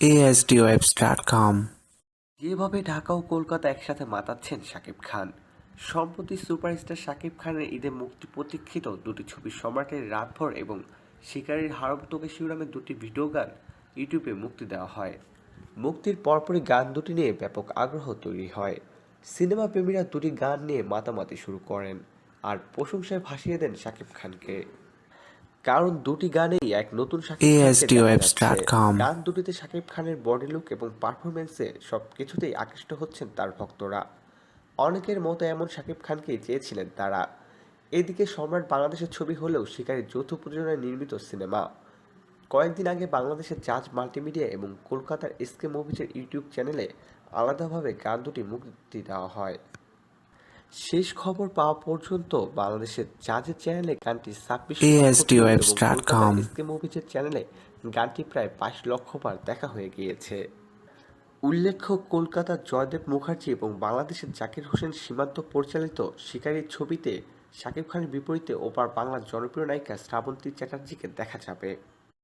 ASDWebs.com. যেভাবে ঢাকা ও কলকাতা একসাথে মাতাচ্ছেন শাকিব খান, সম্প্রতি সুপারস্টার শাকিব খানের ঈদে মুক্তি প্রতীক্ষিত দুটি ছবি সম্রাটের রাতভর এবং শিকারীর হারব তোকে শিবরামের দুটি ভিডিও গান ইউটিউবে মুক্তি দেওয়া হয়। মুক্তির পরপরই গান দুটি নিয়ে ব্যাপক আগ্রহ তৈরি হয়। সিনেমা প্রেমীরা দুটি গান নিয়ে মাতামাতি শুরু করেন আর প্রশংসায় ভাসিয়ে দেন শাকিব খানকে। কারণ দুটি গানেই এক নতুন ASDWebs.com গান দুটিতে শাকিব খানের বডি লুক এবং পারফরমেন্সে সব কিছুতেই আকৃষ্ট হচ্ছেন তার ভক্তরা। অনেকের মতো এমন শাকিব খানকেই চেয়েছিলেন তারা। এদিকে সম্রাট বাংলাদেশের ছবি হলেও শিকারীর যৌথ প্রযোজনায় নির্মিত সিনেমা। কয়েকদিন আগে বাংলাদেশের জাজ মাল্টিমিডিয়া এবং কলকাতার এসকে মুভিজের ইউটিউব চ্যানেলে আলাদাভাবে গান দুটি মুক্তি দেওয়া হয়। শেষ খবর পাওয়া পর্যন্ত বাংলাদেশের জাজের চ্যানেলে গানটি ছাব্বিশ মুভিজের চ্যানেলে গানটি প্রায় বাইশ লক্ষ বার দেখা হয়ে গিয়েছে। উল্লেখ্য কলকাতার জয়দেব মুখার্জি এবং বাংলাদেশের জাকির হোসেন সীমান্ত পরিচালিত শিকারীর ছবিতে শাকিব খানের বিপরীতে ওপার বাংলার জনপ্রিয় নায়িকা শ্রাবন্তী চ্যাটার্জিকে দেখা যাবে।